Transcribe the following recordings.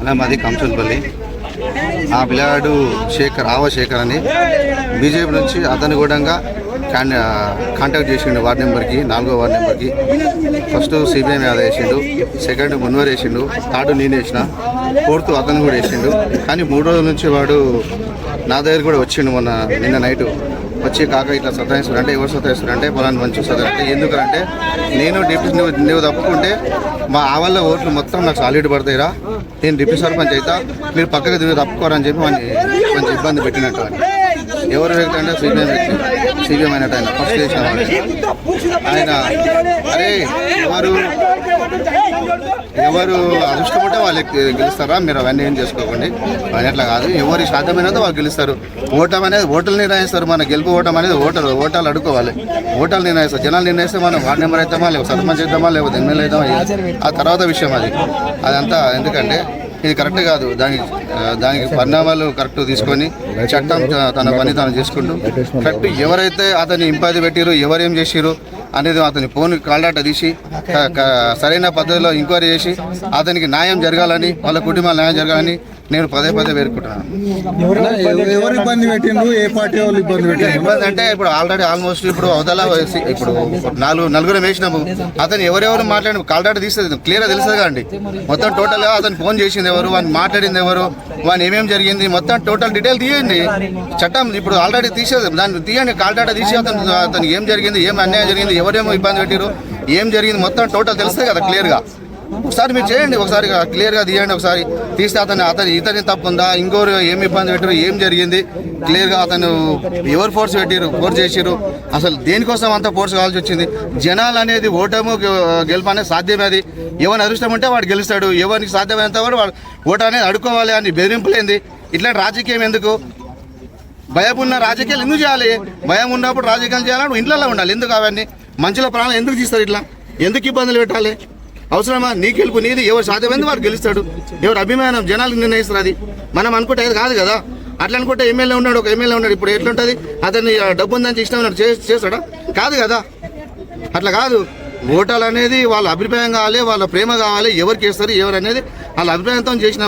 అలా మాది కంసంపల్లి ఆ పిల్లాడు శేఖర్ ఆవ శేఖర్ అని బీజేపీ నుంచి అతను కూడా కాంటాక్ట్ చేసిండు వార్డ్ నెంబర్కి నాలుగో వార్డ్ నెంబర్కి ఫస్ట్ సిబిఎం యాదవ్ వేసిండు సెకండ్ మున్వర్ వేసిండు థర్డ్ నేను వేసిన ఫోర్త్ అతను కూడా వేసిండు. కానీ మూడు రోజుల నుంచి వాడు నా దగ్గర కూడా వచ్చిండు మొన్న నిన్న నైట్. వచ్చి కాక ఇట్లా సతాయిస్తారు అంటే ఎవరు సతాయిస్తారు అంటే పొలాన్ని మంచి సతాయిస్తారు ఎందుకంటే నేను డిప్యూటీ నువ్వు నువ్వు తప్పుకుంటే మా ఆవల్ల ఓట్లు మొత్తం నాకు సాలిడ్ పడతాయిరా. నేను డిప్యూటీ సర్పంచ్ అయితే మీరు పక్కకి తిరిగి తప్పుకోరని చెప్పి కొంచెం ఇబ్బంది పెట్టినట్టు ఎవరు వ్యక్తి అంటే సిబిఎం వ్యక్తి. సిబిఎం అయినట్టు ఆయన. ఫస్ట్ చేసిన. ఆయన అరే ఎవరు ఎవరు అదృష్టం ఉంటే వాళ్ళు గెలుస్తారా? మీరు అవన్నీ ఏం చేసుకోకండి. అని అట్లా కాదు. ఎవరి సాధ్యమైనదో వాళ్ళు గెలుస్తారు. ఓటం అనేది ఓటర్లు నిర్ణయిస్తారు. మన గెలుపు ఓటం అనేది ఓటరు ఓటాలు అడుకోవాలి ఓటాలు నిర్ణయిస్తారు. జనాలు నిర్ణయిస్తే మనం వార్డు నెంబర్ అవుతామా? లేకపోతే సర్పంచ్ అవుతామా? లేకపోతే ఎమ్మెల్యే అవుతామా? ఆ తర్వాత విషయం అది. అదంతా ఎందుకంటే ఇది కరెక్ట్ కాదు. దానికి దానికి పరిణామాలు కరెక్ట్ తీసుకొని చట్టం తన పని తాను చేసుకుంటూ కరెక్ట్ ఎవరైతే అతన్ని ఇంపాది పెట్టిరు ఎవరేం చేసిరు అనేది అతని ఫోన్ కాల్డాట తీసి సరైన పద్ధతిలో ఎంక్వైరీ చేసి అతనికి న్యాయం జరగాలని వాళ్ళ కుటుంబాల న్యాయం జరగాలని నేను పదే పదే వేడుకుంటున్నాను. ఎవరు ఇబ్బంది పెట్టిండ్రు? ఏ పార్టీ వాళ్ళు ఇబ్బంది పెట్టిండ్రు ఇబ్బంది అంటే ఇప్పుడు ఆల్రెడీ ఆల్మోస్ట్ ఇప్పుడు అవతల ఇప్పుడు నాలుగు నలుగురు వేసినాము. అతను ఎవరెవరు మాట్లాడి కాల్డాట తీస్తుంది క్లియర్ తెలుస్తుంది కదండి. మొత్తం టోటల్గా అతను ఫోన్ చేసింది ఎవరు వాడిని మాట్లాడింది ఎవరు వాని ఏమేం జరిగింది మొత్తం టోటల్ డీటెయిల్ తీయండి. చట్టం ఇప్పుడు ఆల్రెడీ తీసేది దాన్ని తీయండి కాల్డాట తీసి అతను అతను ఏం జరిగింది ఏం అన్యాయం జరిగింది ఎవరేమో ఇబ్బంది పెట్టారు ఏం జరిగింది మొత్తం టోటల్ తెలుస్తుంది కదా క్లియర్గా ఒకసారి మీరు చేయండి ఒకసారి క్లియర్గా తీయండి ఒకసారి తీస్తే అతను అతను ఇతని తప్పుందా ఇంకోరు ఏమి ఇబ్బంది పెట్టారు ఏం జరిగింది క్లియర్గా అతను ఎవరు ఫోర్స్ పెట్టారు ఫోర్స్ చేసిరు అసలు దేనికోసం అంత ఫోర్స్ కావాల్సి వచ్చింది? జనాలు అనేది ఓటము గెలుపు అనేది సాధ్యమే అది. ఎవరిని అదృష్టం ఉంటే వాడు గెలుస్తాడు ఎవరికి సాధ్యమైనంత వాడు వాడు ఓటు అనేది అడుకోవాలి అని బెదిరింపులేంది. ఇట్లాంటి రాజకీయం ఎందుకు? భయం ఉన్న రాజకీయాలు ఎందుకు చేయాలి? భయం ఉన్నప్పుడు రాజకీయాలు చేయాలని ఇంట్లో ఉండాలి. ఎందుకు అవన్నీ? మంచిలో ప్రాణాలు ఎందుకు తీస్తారు ఇట్లా? ఎందుకు ఇబ్బందులు పెట్టాలి? అవసరమా? నీ గెలుపు నీది. ఎవరు సాధ్యమైంది వాడు గెలుస్తాడు. ఎవరు అభిమానం జనాలు నిర్ణయిస్తారు అది. మనం అనుకుంటే అది కాదు కదా. అట్లా అనుకుంటే ఎమ్మెల్యే ఉన్నాడు ఒక ఎమ్మెల్యే ఉన్నాడు. ఇప్పుడు ఎట్లుంటుంది? అతన్ని డబ్బు ఉందని ఇష్టం ఉన్నాడు చేస్తాడా? కాదు కదా. అట్లా కాదు. ఓటాలు అనేది వాళ్ళ అభిప్రాయం కావాలి వాళ్ళ ప్రేమ కావాలి. ఎవరికి వేస్తారు ఎవరు అనేది వాళ్ళ అభిప్రాయంతో చేసిన.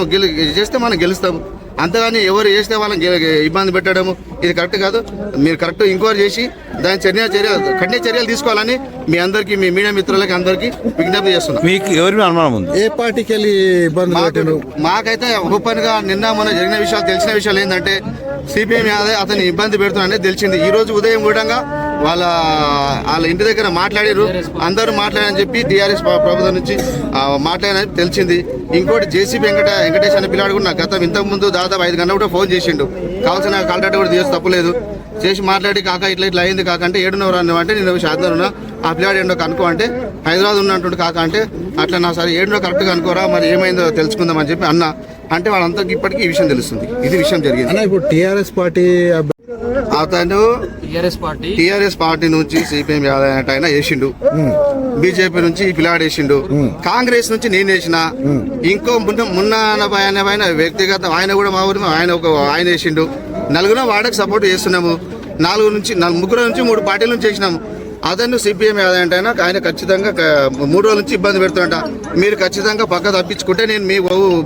చేస్తే మనం గెలుస్తాము. అంతేగాని ఎవరు చేస్తే వాళ్ళని ఇబ్బంది పెట్టడము ఇది కరెక్ట్ కాదు. మీరు కరెక్ట్ ఎంక్వైరీ చేసి దాని చర్య చర్య కఠిన చర్యలు తీసుకోవాలని మీ అందరికీ మీ మీడియా మిత్రులకి అందరికీ విజ్ఞప్తి చేస్తున్నాం. మీకు ఎవరి అనుమానం ఉంది? ఏ పార్టీకి వెళ్ళి ఇబ్బంది మాకైతే ఓపెన్గా నిన్న మొన్న జరిగిన విషయాలు తెలిసిన విషయాలు ఏంటంటే సిపిఎం యాదవ్ అతన్ని ఇబ్బంది పెడుతున్నాడని తెలిసింది. ఈ రోజు ఉదయం కూడా వాళ్ళ వాళ్ళ ఇంటి దగ్గర మాట్లాడారు అందరూ మాట్లాడని చెప్పి టీఆర్ఎస్ ప్రభుత్వం నుంచి మాట్లాడని తెలిసింది. ఇంకోటి జేసీ వెంకట వెంకటేష్ అనే పిల్లాడు కూడా నాకు గతం ఇంతకు ముందు దాదాపు ఐదు గంటల కూడా ఫోన్ చేసిండు. కావాల్సిన కాంటాక్ట్ కూడా తీసి తప్పలేదు చేసి మాట్లాడి కాక ఇట్లా ఇట్లా అయింది కాక అంటే ఏడున్నర అంటే నేను శాతం ఉన్నా. ఆ పిల్లాడు ఏంటో కనుక్కో అంటే హైదరాబాద్ ఉన్నట్టు కాక అంటే అట్లా నా సరే ఏడున్నర కరెక్ట్గా అనుకోరా మరి ఏమైందో తెలుసుకుందాం అని చెప్పి అన్న. అంటే వాళ్ళంతా ఇప్పటికీ ఈ విషయం తెలుస్తుంది. ఇది విషయం జరిగింది. ఇప్పుడు టిఆర్ఎస్ పార్టీ అతను టీఆర్ఎస్ పార్టీ. టిఆర్ఎస్ పార్టీ నుంచి సిపిఎం యాదవ్ ఆయన వేసిండు. బీజేపీ నుంచి ఈ పిల్లాడు వేసిండు. కాంగ్రెస్ నుంచి నేను వేసిన. ఇంకో మున్న మున్న ఆయన వ్యక్తిగత ఆయన కూడా మా ఊరి ఆయన ఒక ఆయన వేసిండు. నలుగురు వాడకు సపోర్ట్ చేస్తున్నాము. నాలుగు నుంచి నాలుగు ముగ్గురు నుంచి మూడు పార్టీల నుంచి చేసినాము అతను సిపిఎం ఏదంటే ఆయన ఖచ్చితంగా మూడు రోజుల నుంచి ఇబ్బంది పెడుతుంట మీరు ఖచ్చితంగా పక్క తప్పించుకుంటే నేను మీ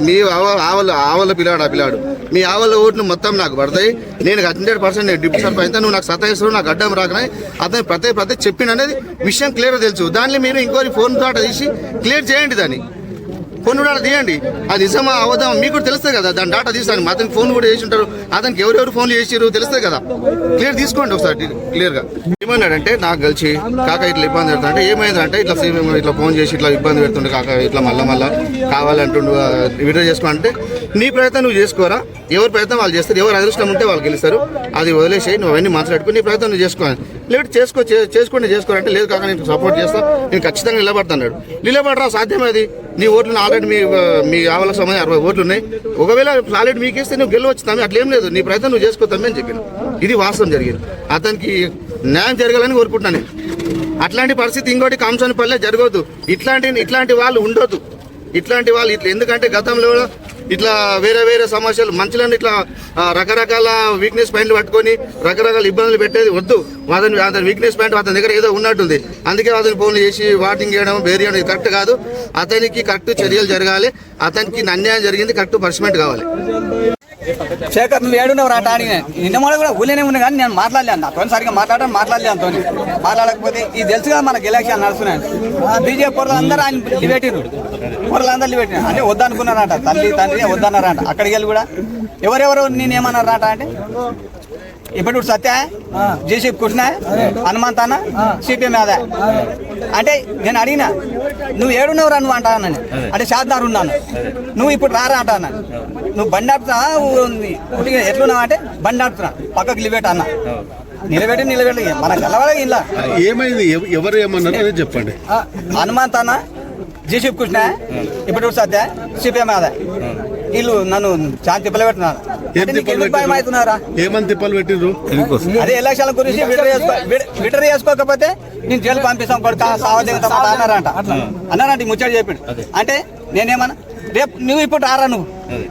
మీ ఆవ- ఆవల ఆవల పిల్లాడు ఆ పిల్లాడు. మీ ఆవల ఓట్లు మొత్తం నాకు పడతాయి. నేను హండ్రెడ్ పర్సెంట్ నేను డిప్యూటీ సర్పంచ్ అయితే నువ్వు నాకు సతాయిస్తావు నాకు అడ్డం రాకనే అతను ప్రతి ప్రతి చెప్పిన అనేది విషయం క్లియర్ తెలుసు. దాన్ని మీరు ఇంకోరి ఫోన్ తోట తీసి క్లియర్ చేయండి దాన్ని. ఫోన్ కూడా తీయండి. అది నిజమా అవదా మీకు కూడా తెలుస్తుంది కదా దాని డాటా తీస్తాను అతనికి ఫోన్ కూడా చేసి ఉంటారు అతనికి ఎవరెవరు ఫోన్లు చేసారు తెలుస్తుంది కదా. క్లియర్ తీసుకోండి ఒకసారి క్లియర్గా. ఏమన్నాడంటే నాకు కలిసి కాక ఇట్లా ఇబ్బంది పెడుతుంటే అంటే ఏమైందంటే ఇట్లా సీఎం ఇట్లా ఫోన్ చేసి ఇట్లా ఇబ్బంది పెడుతుండే కాక ఇట్లా మళ్ళా మళ్ళా కావాలంటుండు విడ్రా చేసుకోవాలంటే అంటే నీ ప్రయత్నం నువ్వు చేసుకోరా. ఎవరి ప్రయత్నం వాళ్ళు చేస్తారు ఎవరు అదృష్టం ఉంటే వాళ్ళు గెలుస్తారు. అది వదిలేసి నువ్వు అవన్నీ మాట్లాడుకుని నీ ప్రయత్నం నువ్వు చేసుకోవాలి లేదు చేసుకో చేసుకోండి చేసుకోరంటే లేదు కాక నేను సపోర్ట్ చేస్తా నేను ఖచ్చితంగా నిలబడతాడు నిలబడరా సాధ్యమేది నీ ఓట్లు ఆల్రెడీ మీ మీ ఆవల సమయం అరవై ఓట్లు ఉన్నాయి ఒకవేళ ఆల్రెడీ మీకేస్తే నువ్వు గెలవచ్చు తమ్మి అట్లేం లేదు. నీ ప్రయత్నం నువ్వు చేసుకోతామని అని చెప్పాను ఇది వాస్తవం జరిగింది. అతనికి న్యాయం జరగాలని కోరుకుంటున్నాను అట్లాంటి పరిస్థితి ఇంకోటి కంసానిపల్లె జరగదు ఇట్లాంటి ఇట్లాంటి వాళ్ళు ఉండొద్దు. ఇట్లాంటి వాళ్ళు ఇట్లా ఎందుకంటే గతంలో ఇట్లా వేరే వేరే సమస్యలు మంచులను ఇట్లా రకరకాల వీక్నెస్ పాయింట్లు పట్టుకొని రకరకాల ఇబ్బందులు పెట్టేది వద్దు. అతని అతని వీక్నెస్ పాయింట్ అతని దగ్గర ఏదో ఉన్నట్టుంది. అందుకే అతని ఫోన్లు చేసి వాటింగ్ చేయడం వేరే చేయడం కరెక్ట్ కాదు. అతనికి కరెక్ట్ చర్యలు జరగాలి. అతనికి అన్యాయం జరిగింది కరెక్ట్ పనిష్మెంట్ కావాలి. శేఖర్ నువ్వు ఏడున్నావు రా అని. నిన్న మొన్న కూడా ఊళ్ళోనే ఉన్నా కానీ నేను మాట్లాడలేను నాతో సరిగ్గా మాట్లాడడం మాట్లాడలేదు అంతో మాట్లాడకపోతే ఇది తెలుసుగా మన ఎలక్షన్ నడుస్తున్నాయి బీజేపీ పొరలు అందరూ ఆయన లిబెట్టిరు పొరలు అందరూ లిబెట్టిరు అంటే వద్దనుకున్నారంట. తల్లి తండ్రి వద్దన్నారంట. అక్కడికి వెళ్ళి కూడా ఎవరెవరు నేను ఏమన్నారట అంటే? ఇప్పుడు సత్య జేసీ కృష్ణ హనుమంత్ అన్న సిపిఎం యాదవ్ అంటే నేను అడిగినా నువ్వు ఏడున్నవరా నువ్వు అంటా అన్నాను. అంటే శారదారు ఉన్నాను నువ్వు ఇప్పుడు రారా అంటా అన్నాను. నువ్వు బండి ఆడుతున్నా ఎట్లున్నావు అంటే బండి ఆడుతున్నా పక్కకు నిలబెట్ట అన్న. నిలబెట్టి నిలబెట్టి మన గెలవాలి ఇలా ఏమైంది? ఎవ- ఎవరు ఏమన్నారు చెప్పండి. హనుమంత్ అన్న జేసీ కృష్ణ ఇప్పుడు సత్య సిపిఎం యాదవ్ వీళ్ళు నన్ను చాలా తిప్పలు పెడుతున్నారు పెట్టిర్రు? ఏమని తిప్పలు పెట్టిర్రు అదే ఎలక్షన్ల గురించి విడర్ చేసుకో విడ- విడర్ చేసుకోకపోతే నేను జైలు పంపిస్తాం కొడుక మాట అన్నారంట అన్నారంట ముచ్చట చెప్పిండు. అంటే నేనేమన్నా రేపు నువ్వు ఇప్పుడు రారా నువ్వు?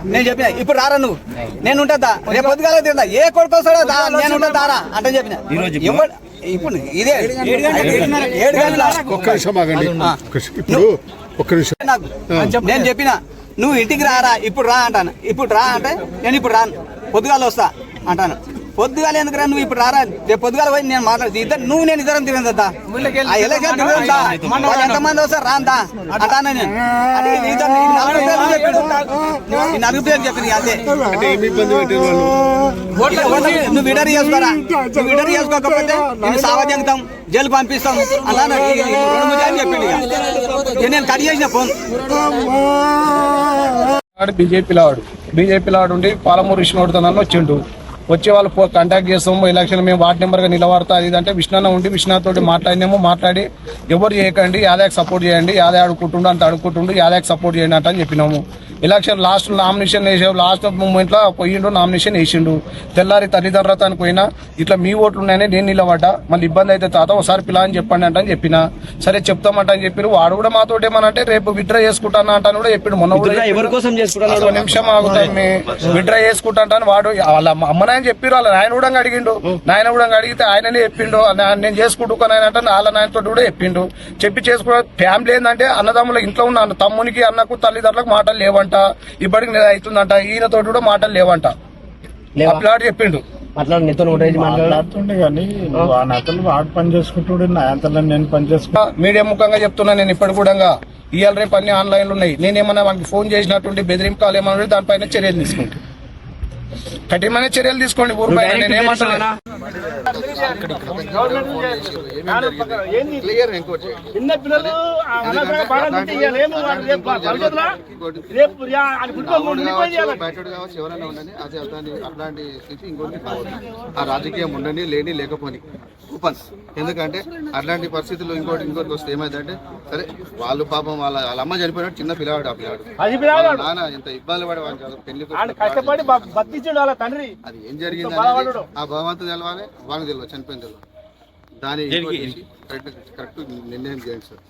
నేను చెప్పిన ఇప్పుడు రారా నువ్వు? నేను ఉంటుందా రేపు పొద్దుగాల తింటా. ఏ కొడుకు వస్తాడో నేను ఉంటా దారా అంటే చెప్పిన. ఇప్పుడు ఇదే. ఏడు గంటల ఏడు గంటల ఒక్క నిమిషం ఆగండి. ఒక్క నిమిషం. ఇప్పుడు ఒక్క నిమిషం. నాకు నేను చెప్పిన నువ్వు ఇంటికి రారా ఇప్పుడు రా అంటాను. ఇప్పుడు రా అంటే నేను ఇప్పుడు రాను. పొద్దుగాల వస్తా అంటాను. పొద్దుగాల ఎందుకు రా నువ్వు ఇప్పుడు రారా? రేపు పొద్దుగాల పోయి నేను మాట్లాడుతూ. ఇద్దరు నువ్వు నేను ఇద్దరం తిరగదా ఆ ఎలక్షన్ ఎంతమంది వస్తారు? రాందా అంటాను నేను. నలుగురు పేర్లు చెప్పింది ఓట్లకి నువ్వు విడర్ చేసుకోరా నువ్వు విడర్ చేసుకోకపోతే నేను సావజంగుతాం జైలు పంపిస్తాం చెప్పిండు ఇక. ఇక నేను కట్ చేసిన ఫోన్. వాడు బీజేపీలో వాడు బీజేపీలో వాడు ఉండి పాలమూరు విష్ణువర్ధన్ వచ్చిండు. వచ్చే వాళ్ళు కాంటాక్ట్ చేస్తాము. ఎలక్షన్ మేము వార్డు నెంబర్గా నిలబడతా. ఇది అంటే విష్ణన్న ఉండి విష్ణుతో తోటి మాట్లాడి ఎవరు చేయకండి యాదయ్యకి సపోర్ట్ చేయండి. యాదయ్య అడుక్కుంటుండు అంత అడుక్కుంటుండు యాదయ్యకి సపోర్ట్ చేయండి అంట అని చెప్పినాము. ఎలక్షన్ లాస్ట్ నామినేషన్ వేసే లాస్ట్ మూమెంట్లో పోయిండు నామినేషన్ వేసిండు. తెల్లారి తల్లిదండ్రులతో పోయినా ఇట్లా మీ ఓట్లు ఉన్నాయని నేను నిలబడ్డా. మళ్ళీ ఇబ్బంది అయితే తాత ఒకసారి పిల్ల అని చెప్పండి అంట అని చెప్పిన. సరే చెప్తామంట అని చెప్పారు. వాడు కూడా మాతో ఏమనంటే రేపు విత్డ్రా చేసుకుంటాను అంటాను కూడా చెప్పిండు. మొన్న నిమిషం ఆగుతాం మీ విడ్రా చేసుకుంటాను వాడు వాళ్ళ అమ్మ నాయన చెప్పిరు వాళ్ళ నాయన కూడా అడిగిండు. నాయన కూడా అడిగితే ఆయననే చెప్పిండు. నేను చేసుకుంటున్నాను అంటే వాళ్ళ నాయనతో కూడా చెప్పిండు. చెప్పి చేసుకున్న ఫ్యామిలీ ఏంటంటే అన్నదమ్ముల ఇంట్లో ఉన్న అన్న తమ్మునికి అన్నకు తల్లిదండ్రులకు మాటలు లేవంట. ఇప్పటికి నెల అవుతుందంట. ఈయనతో కూడా మాటలు లేవంట. లేవా? అప్పుడు చెప్పిండు. నేను చేసుకుంటా. మీడియా ముఖంగా చెప్తున్నా నేను ఇప్పటి కూడా ఇవాళ రేపు అన్ని ఆన్లైన్లో ఉన్నాయి. నేనేమన్నా వాళ్ళకి ఫోన్ చేసినటువంటి బెదిరింపుకాలు ఏమన్నా ఉంటే దానిపైన చర్యలు తీసుకుంటాను కఠినమైన చర్యలు తీసుకోండి ఊరు పైన నేను ఏమంటున్నా క్లియర్ ఇంకోటి చిన్న పిల్లలు రేపు కావచ్చు, ఎవరైనా ఉండని అది అట్లాంటి అట్లాంటి స్థితి ఇంకోటి ఆ రాజకీయం ఉండని లేని లేకపోని కూపన్స్ ఎందుకంటే అట్లాంటి పరిస్థితుల్లో ఇంకోటి ఇంకోటి వస్తే ఏమైందంటే సరే వాళ్ళు పాపం వాళ్ళ వాళ్ళ అమ్మ చనిపోయినట్టు చిన్న పిల్లవాడు ఆ పిల్లవాడు. నాన్న ఎంత ఇబ్బంది పడే పెళ్ళి కష్టపడి అది ఏం జరిగింది ఆ భగవంతుడు తెలవాలి వాళ్ళకి తెలియదు చనిపోయింది తెలియదు దాని కరెక్ట్ కరెక్ట్ నిర్ణయం చేయండి సార్.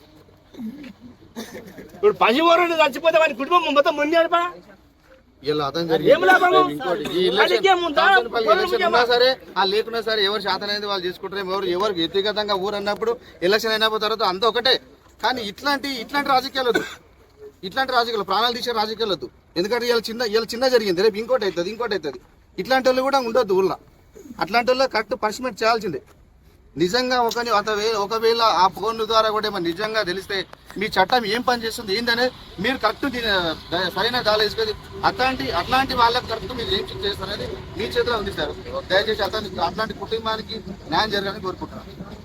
ఇప్పుడు పసివరుడు చచ్చిపోతే వాడి కుటుంబం మొత్తం ఉన్నా సరే ఆ లేకున్నా సరే ఎవరు శాతనైంది వాళ్ళు చేసుకుంటారు ఎవరు ఎవరు వ్యక్తిగతంగా ఊరు అన్నప్పుడు ఎలక్షన్ అయినప్పుడు తర్వాత అంతా ఒకటే. కానీ ఇట్లాంటి ఇట్లాంటి రాజకీయాలు వద్దు. ఇట్లాంటి రాజకీయాలు ప్రాణాలు తీసే రాజకీయాలు వద్దు. ఎందుకంటే ఇలా చిన్న ఇలా చిన్న జరిగింది రేపు ఇంకోటి అవుతుంది ఇంకోటి అవుతుంది. ఇట్లాంటి వాళ్ళు కూడా ఉండొద్దు ఊళ్ళో. అట్లాంటి వాళ్ళు కరెక్ట్ పనిష్మెంట్ చేయాల్సిందే. నిజంగా ఒక ఒకవేళ ఒకవేళ ఆ ఫోన్ ద్వారా కూడా ఏమో నిజంగా తెలిస్తే మీ చట్టం ఏం పని చేస్తుంది ఏందనే మీరు కరెక్ట్ సరైన దాలు అట్లాంటి అట్లాంటి వాళ్ళకి కరెక్ట్ మీరు ఏం చేస్తారనేది మీ చేతిలో ఉంది సార్. దయచేసి అతని అట్లాంటి కుటుంబానికి న్యాయం జరగాలని కోరుకుంటున్నాను.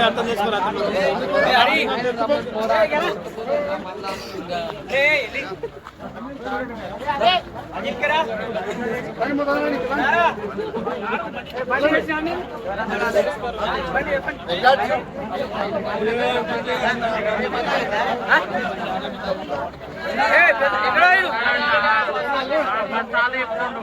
అర్థం చేసుకోరా ఉన్నది చెప్తుండు